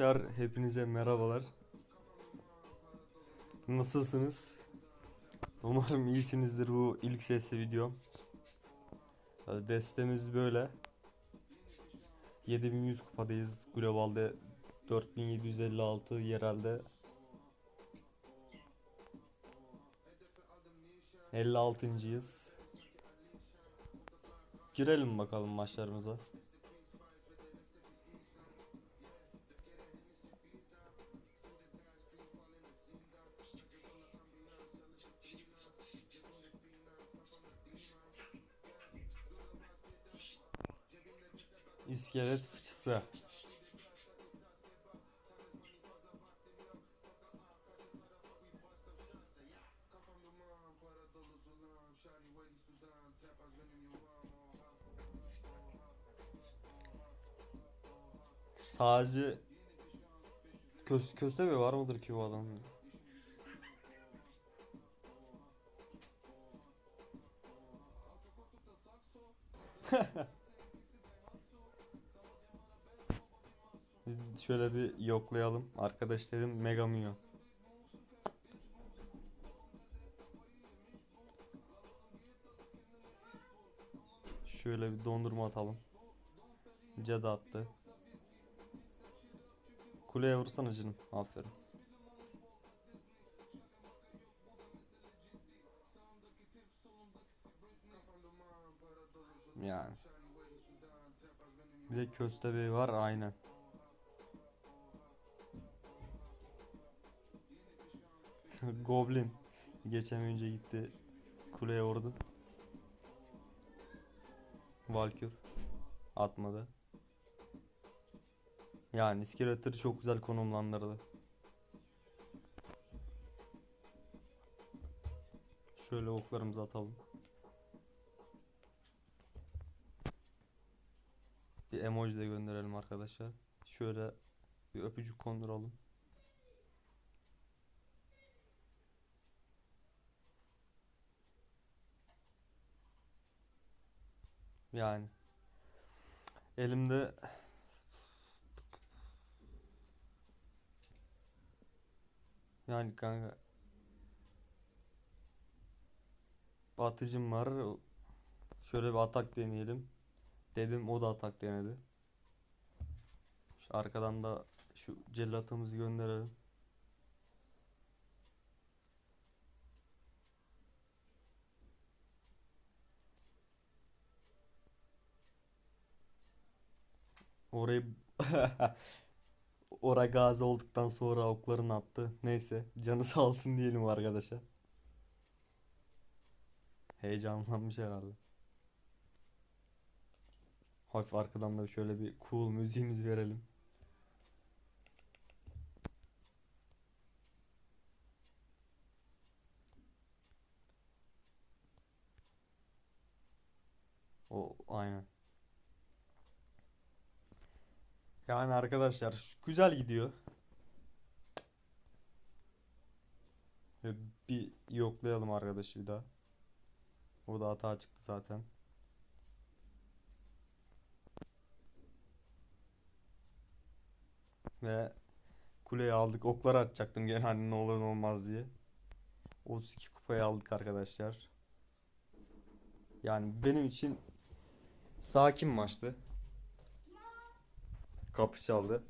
Arkadaşlar hepinize merhabalar. Nasılsınız? Umarım iyisinizdir bu ilk sesli videom. Destemiz böyle. 7100 kupadayız. Globalde 4756 yerelde 56.yız. Girelim bakalım maçlarımıza. İskelet fıçısı. Sadece kös köstebek var mıdır ki bu adam? Şöyle bir yoklayalım. Arkadaş dedim Mega Mio. Şöyle bir dondurma atalım. Cadı attı. Kuleye vursana canım. Aferin. Yani. Bir de köstebeği var aynen. Goblin geçen önce gitti kuleye vurdu. Valkür atmadı. Yani iskeletleri çok güzel konumlandırdı. Şöyle oklarımızı atalım. Bir emoji de gönderelim arkadaşlar. Şöyle bir öpücük konduralım. Yani elimde yani kanka atıcım var. Şöyle bir atak deneyelim. Dedim o da atak denedi. Şu arkadan da şu cellatımızı gönderelim. Orayı Ora gazi olduktan sonra oklarını attı. Neyse canı sağ olsun diyelim arkadaşa. Heyecanlanmış herhalde. Hafif arkadan da şöyle bir cool müziğimiz verelim. O aynen. Yani arkadaşlar güzel gidiyor. Bir yoklayalım arkadaşı bir daha. O da hata çıktı zaten. Ve kuleyi aldık. Okları atacaktım gene hani ne olur ne olmaz diye. 32 kupayı aldık arkadaşlar. Yani benim için sakin maçtı. Kapı çaldı.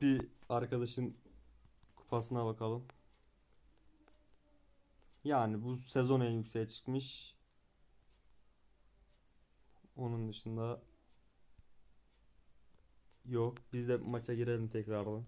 Bir arkadaşın kupasına bakalım. Yani bu sezon en yükseğe çıkmış. Onun dışında yok. Biz de maça girelim tekrardan.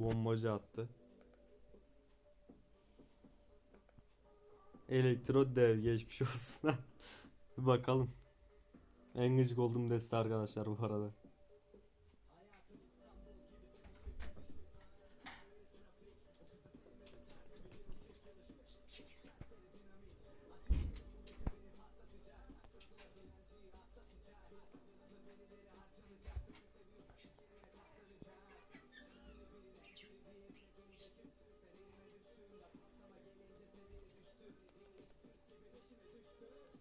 Bombacı attı. Elektro dev geçmiş olsun. Bakalım. En gıcık olduğum deste arkadaşlar bu arada.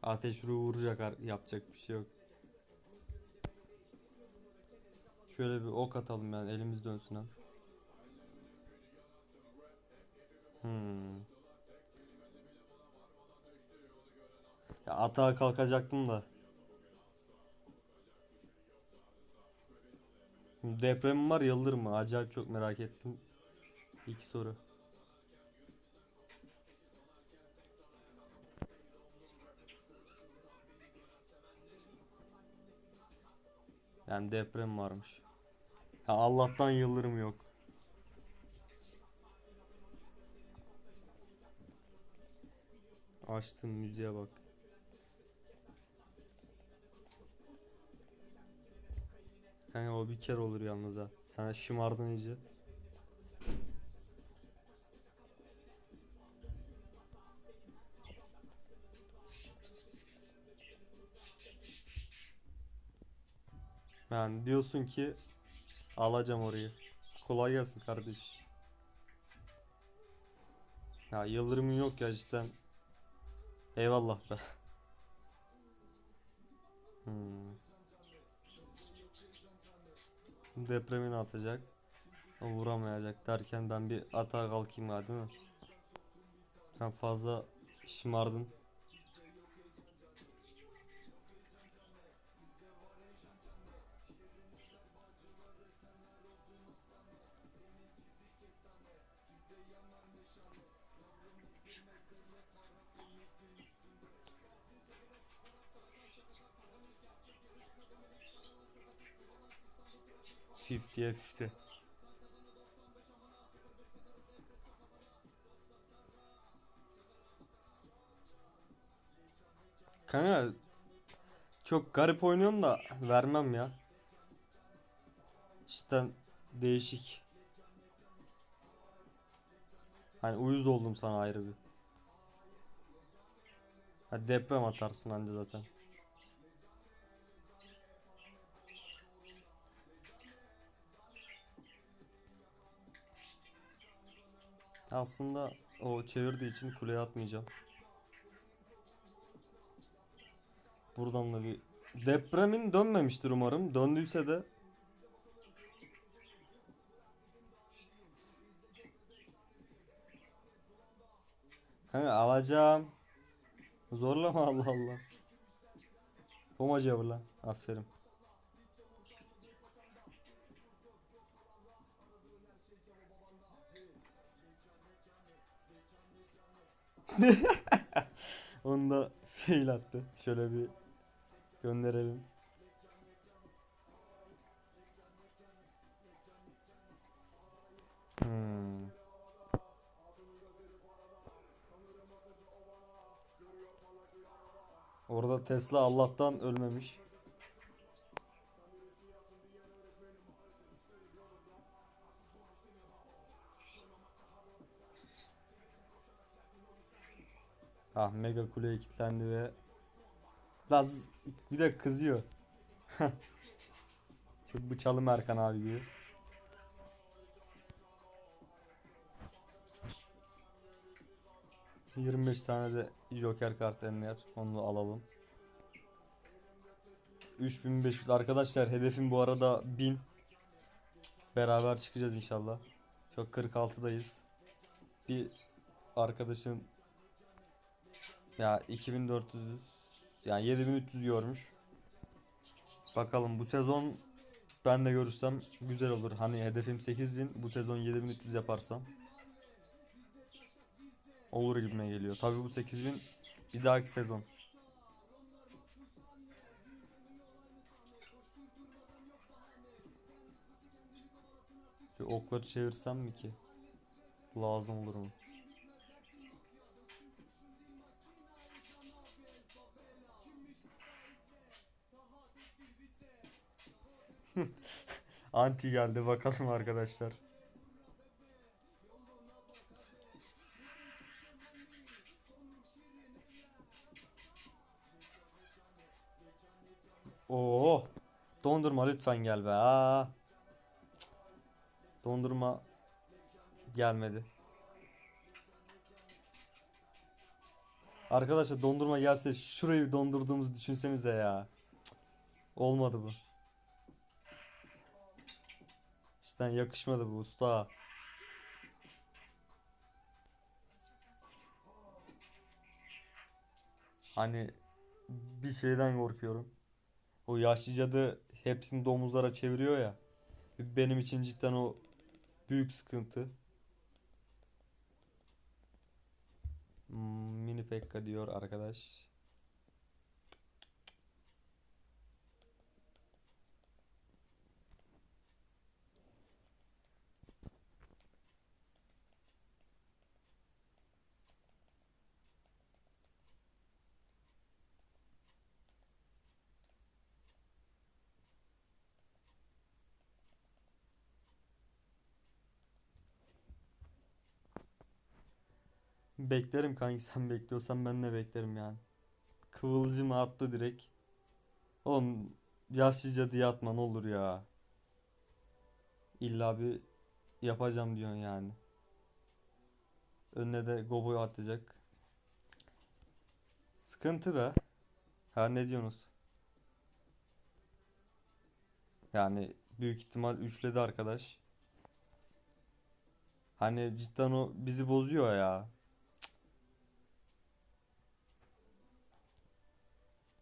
Ateş ruhu vuracak yapacak bir şey yok. Şöyle bir ok atalım yani elimiz dönsün ha. Hmm. Ya atağa kalkacaktım da. Deprem var yıldırım mı? Acayip çok merak ettim. İki soru. Yani deprem varmış. Ha Allah'tan yıldırım yok. Açtım müziğe bak. Kanka o bir kere olur yalnız ha. Sen şımardın iyice. Yani diyorsun ki alacağım orayı. Kolay gelsin kardeş. Ya yıldırımın yok ya cidden. Eyvallah be. Hmm. Depremini atacak. O vuramayacak derken ben bir atağa kalkayım ha değil mi? Sen fazla şımardın. Fifty'ye fifty. Kanka çok garip oynuyorsun da vermem ya. Cidden değişik. Hani uyuz oldum sana ayrı bir. Ha deprem atarsın anca zaten. Aslında o çevirdiği için kuleye atmayacağım. Buradan da bir depremin dönmemiştir umarım. Döndüyse de Kanka alacağım. Zorlama Allah Allah. Bu lan. Aferin. Onu da fail attı. Şöyle bir gönderelim. Hmm. Orada Tesla Allah'tan ölmemiş. Ah mega kuleye kilitlendi ve Laz bir de kızıyor. Çok bıçalım Erkan abi gibi. ...25 tane de Joker kartı enler. Onu alalım. 3500 arkadaşlar hedefim bu arada 1000. Beraber çıkacağız inşallah. Çok 46'dayız. Bir arkadaşın ya 2400 yani 7300 görmüş. Bakalım bu sezon ben de görürsem güzel olur. Hani hedefim 8000 bu sezon 7300 yaparsam olur gibime geliyor. Tabii bu 8000 bir dahaki sezon. Şu okları çevirsem mi ki? Lazım olur mu? Anti geldi bakalım arkadaşlar. Oo, dondurma lütfen gel be. Aa. Dondurma gelmedi. Arkadaşlar dondurma gelse şurayı dondurduğumuzu düşünsenize ya. Cık. Olmadı bu. İşte yakışmadı bu usta. Hani bir şeyden korkuyorum. O yaşlı cadı hepsini domuzlara çeviriyor ya. Benim için cidden o büyük sıkıntı. Hmm, Mini Pekka diyor arkadaş. Beklerim kanki sen bekliyorsan ben de beklerim yani. Kıvılcımı attı direkt. Oğlum yaşlıca diye atma ne olur ya. İlla bir yapacağım diyorsun yani. Önüne de Gobo'yu atacak. Sıkıntı be. Ha ne diyorsunuz? Yani büyük ihtimal üçledi arkadaş. Hani cidden o bizi bozuyor ya.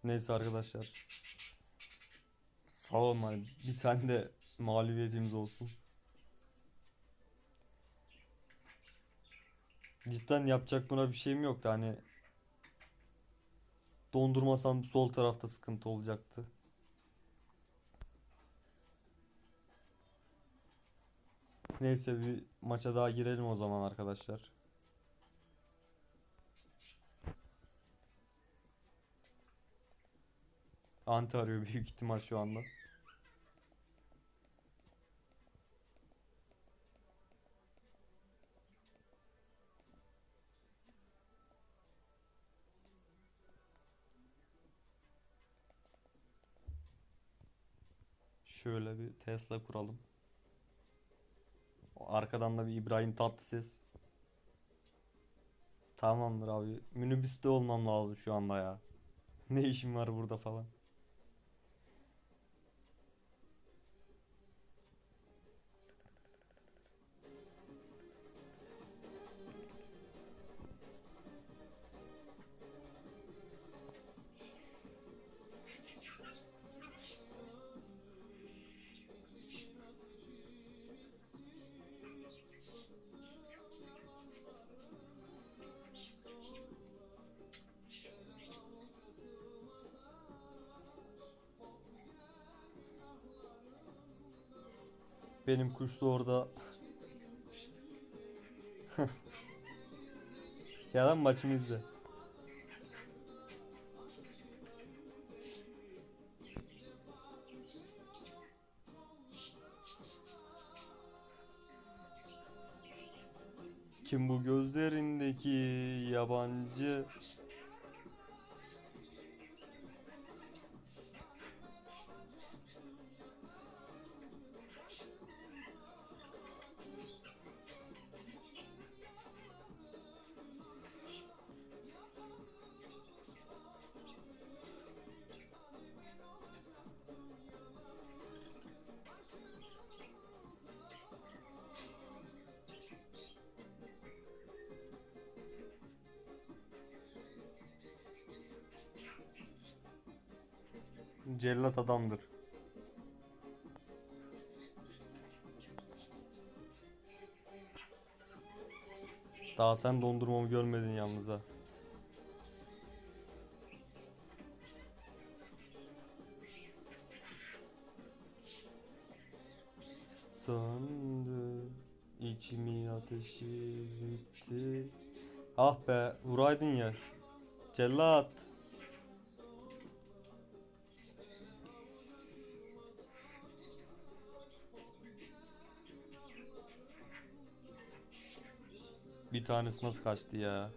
Neyse arkadaşlar. Sağ olun hani bir tane de mağlubiyetimiz olsun. Cidden yapacak buna bir şeyim yoktu hani dondurmasam sol tarafta sıkıntı olacaktı. Neyse bir maça daha girelim o zaman arkadaşlar. Anti arıyor büyük ihtimal şu anda. Şöyle bir Tesla kuralım. Arkadan da bir İbrahim Tatlıses. Tamamdır abi. Minibüste olmam lazım şu anda ya. Ne işim var burada falan. Benim kuş da orada. Ya lan maçımı izle. Kim bu gözlerindeki yabancı? Cellat adamdır. Daha sen dondurmamı görmedin yalnız ha. Söndü içimi ateşi bitti. Ah be vuraydın ya. Cellat. Bir tanesi nasıl kaçtı ya?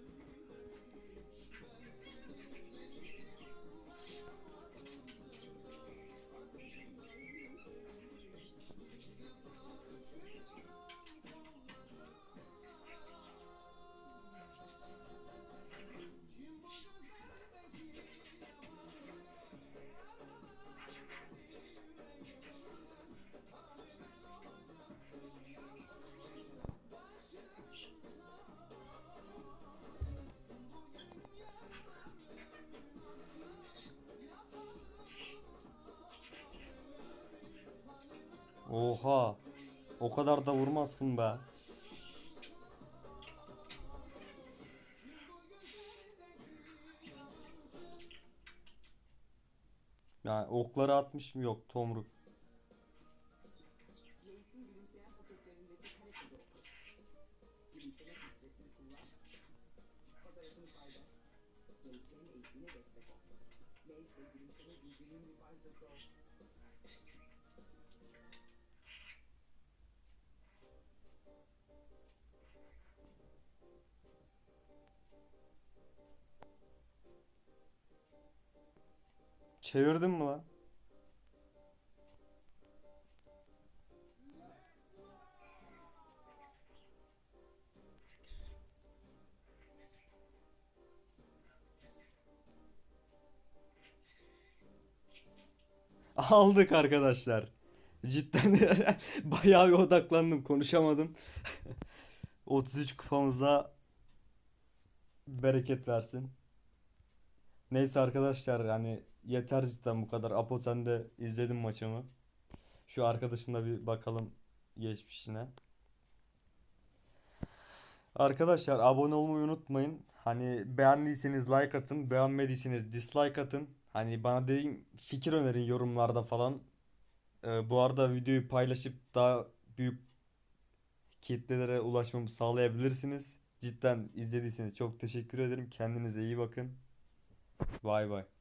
Oha. O kadar da vurmazsın be. Yani okları atmış mı? Yok tomruk. Çevirdin mi lan? Aldık arkadaşlar. Cidden bayağı bir odaklandım, konuşamadım. 33 kupamızda bereket versin. Neyse arkadaşlar yani yeter cidden bu kadar. Apo sen de izledin maçımı. Şu arkadaşına bir bakalım geçmişine. Arkadaşlar abone olmayı unutmayın. Hani beğendiyseniz like atın, beğenmediyseniz dislike atın. Hani bana deyin fikir önerin yorumlarda falan. Ee, bu arada videoyu paylaşıp daha büyük kitlelere ulaşmamı sağlayabilirsiniz. Cidden izlediyseniz çok teşekkür ederim. Kendinize iyi bakın. Bay bay.